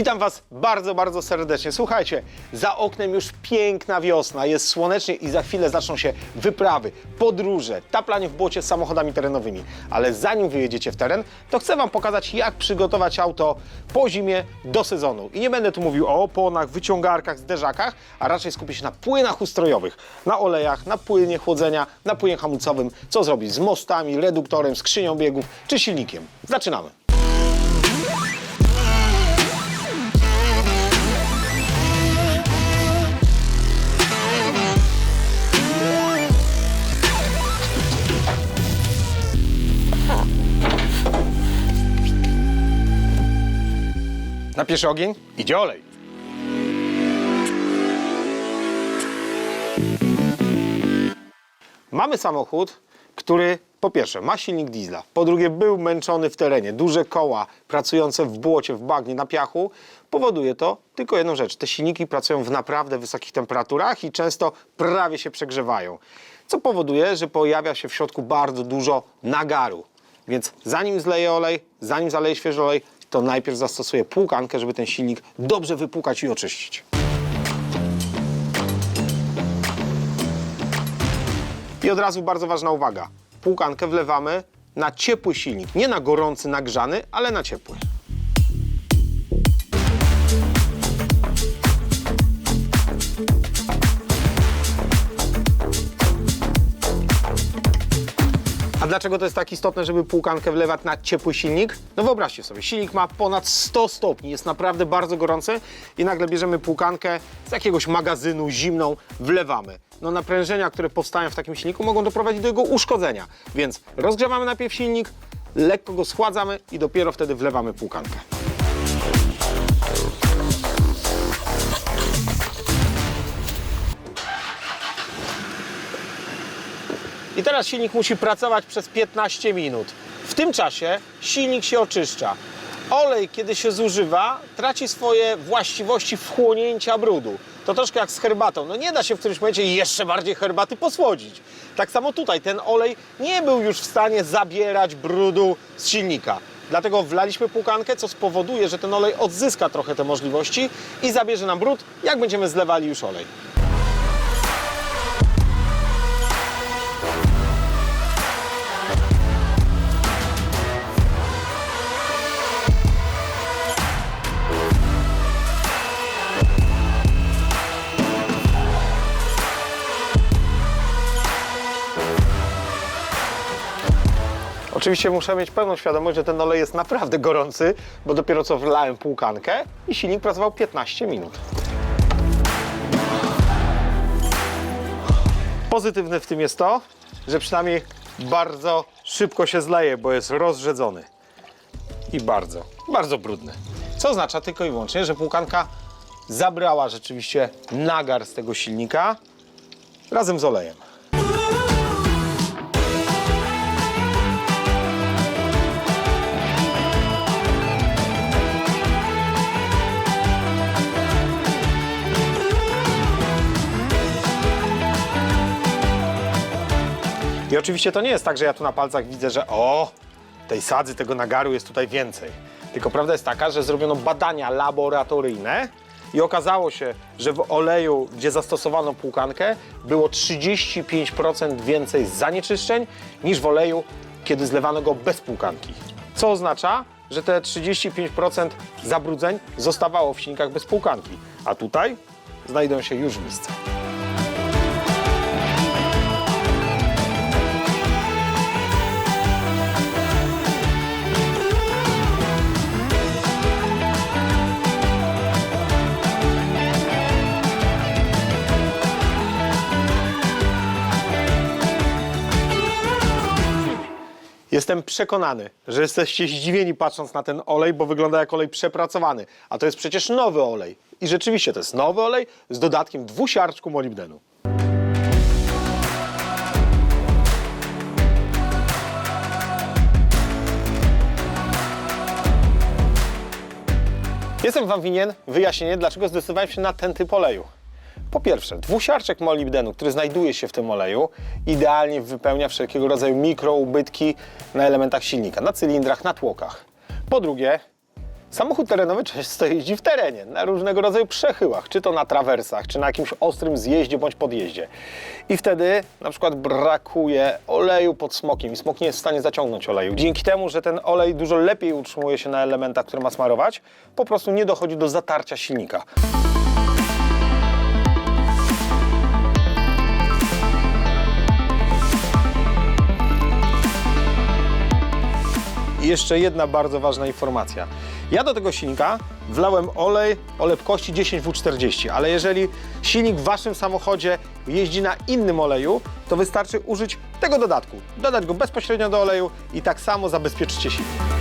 Witam Was bardzo, bardzo serdecznie. Słuchajcie, za oknem już piękna wiosna, jest słonecznie i za chwilę zaczną się wyprawy, podróże, taplanie w błocie z samochodami terenowymi. Ale zanim wyjedziecie w teren, to chcę Wam pokazać, jak przygotować auto po zimie do sezonu. I nie będę tu mówił o oponach, wyciągarkach, zderzakach, a raczej skupię się na płynach ustrojowych, na olejach, na płynie chłodzenia, na płynie hamulcowym, co zrobić z mostami, reduktorem, skrzynią biegów czy silnikiem. Zaczynamy. Na pierwszy ogień idzie olej. Mamy samochód, który po pierwsze ma silnik diesla, po drugie był męczony w terenie, duże koła pracujące w błocie, w bagnie, na piachu. Powoduje to tylko jedną rzecz. Te silniki pracują w naprawdę wysokich temperaturach i często prawie się przegrzewają. Co powoduje, że pojawia się w środku bardzo dużo nagaru. Więc zanim zleję olej, zanim zaleję świeży olej, to najpierw zastosuję płukankę, żeby ten silnik dobrze wypłukać i oczyścić. I od razu bardzo ważna uwaga. Płukankę wlewamy na ciepły silnik. Nie na gorący, nagrzany, ale na ciepły. A dlaczego to jest tak istotne, żeby płukankę wlewać na ciepły silnik? No wyobraźcie sobie, silnik ma ponad 100 stopni, jest naprawdę bardzo gorący i nagle bierzemy płukankę z jakiegoś magazynu zimną, wlewamy. No naprężenia, które powstają w takim silniku mogą doprowadzić do jego uszkodzenia. Więc rozgrzewamy najpierw silnik, lekko go schładzamy i dopiero wtedy wlewamy płukankę. I teraz silnik musi pracować przez 15 minut. W tym czasie silnik się oczyszcza. Olej, kiedy się zużywa, traci swoje właściwości wchłonięcia brudu. To troszkę jak z herbatą. No nie da się w którymś momencie jeszcze bardziej herbaty posłodzić. Tak samo tutaj ten olej nie był już w stanie zabierać brudu z silnika. Dlatego wlaliśmy płukankę, co spowoduje, że ten olej odzyska trochę te możliwości i zabierze nam brud, jak będziemy zlewali już olej. Oczywiście muszę mieć pełną świadomość, że ten olej jest naprawdę gorący, bo dopiero co wlałem płukankę i silnik pracował 15 minut. Pozytywne w tym jest to, że przynajmniej bardzo szybko się zleje, bo jest rozrzedzony. I bardzo, bardzo brudny. Co oznacza tylko i wyłącznie, że płukanka zabrała rzeczywiście nagar z tego silnika razem z olejem. I oczywiście to nie jest tak, że ja tu na palcach widzę, że o, tej sadzy, tego nagaru jest tutaj więcej. Tylko prawda jest taka, że zrobiono badania laboratoryjne i okazało się, że w oleju, gdzie zastosowano płukankę, było 35% więcej zanieczyszczeń niż w oleju, kiedy zlewano go bez płukanki. Co oznacza, że te 35% zabrudzeń zostawało w silnikach bez płukanki, a tutaj znajdą się już w. Jestem przekonany, że jesteście zdziwieni patrząc na ten olej, bo wygląda jak olej przepracowany. A to jest przecież nowy olej. I rzeczywiście to jest nowy olej z dodatkiem dwusiarczku molibdenu. Jestem Wam winien wyjaśnienie, dlaczego zdecydowałem się na ten typ oleju. Po pierwsze, dwusiarczek molibdenu, który znajduje się w tym oleju, idealnie wypełnia wszelkiego rodzaju mikroubytki na elementach silnika, na cylindrach, na tłokach. Po drugie, Samochód terenowy często jeździ w terenie, na różnego rodzaju przechyłach, czy to na trawersach, czy na jakimś ostrym zjeździe bądź podjeździe. I wtedy na przykład brakuje oleju pod smokiem i smok nie jest w stanie zaciągnąć oleju. Dzięki temu, że ten olej dużo lepiej utrzymuje się na elementach, które ma smarować, po prostu nie dochodzi do zatarcia silnika. I jeszcze jedna bardzo ważna informacja. Ja do tego silnika wlałem olej o lepkości 10W40, ale jeżeli silnik w waszym samochodzie jeździ na innym oleju, to wystarczy użyć tego dodatku. Dodać go bezpośrednio do oleju i tak samo zabezpieczycie silnik.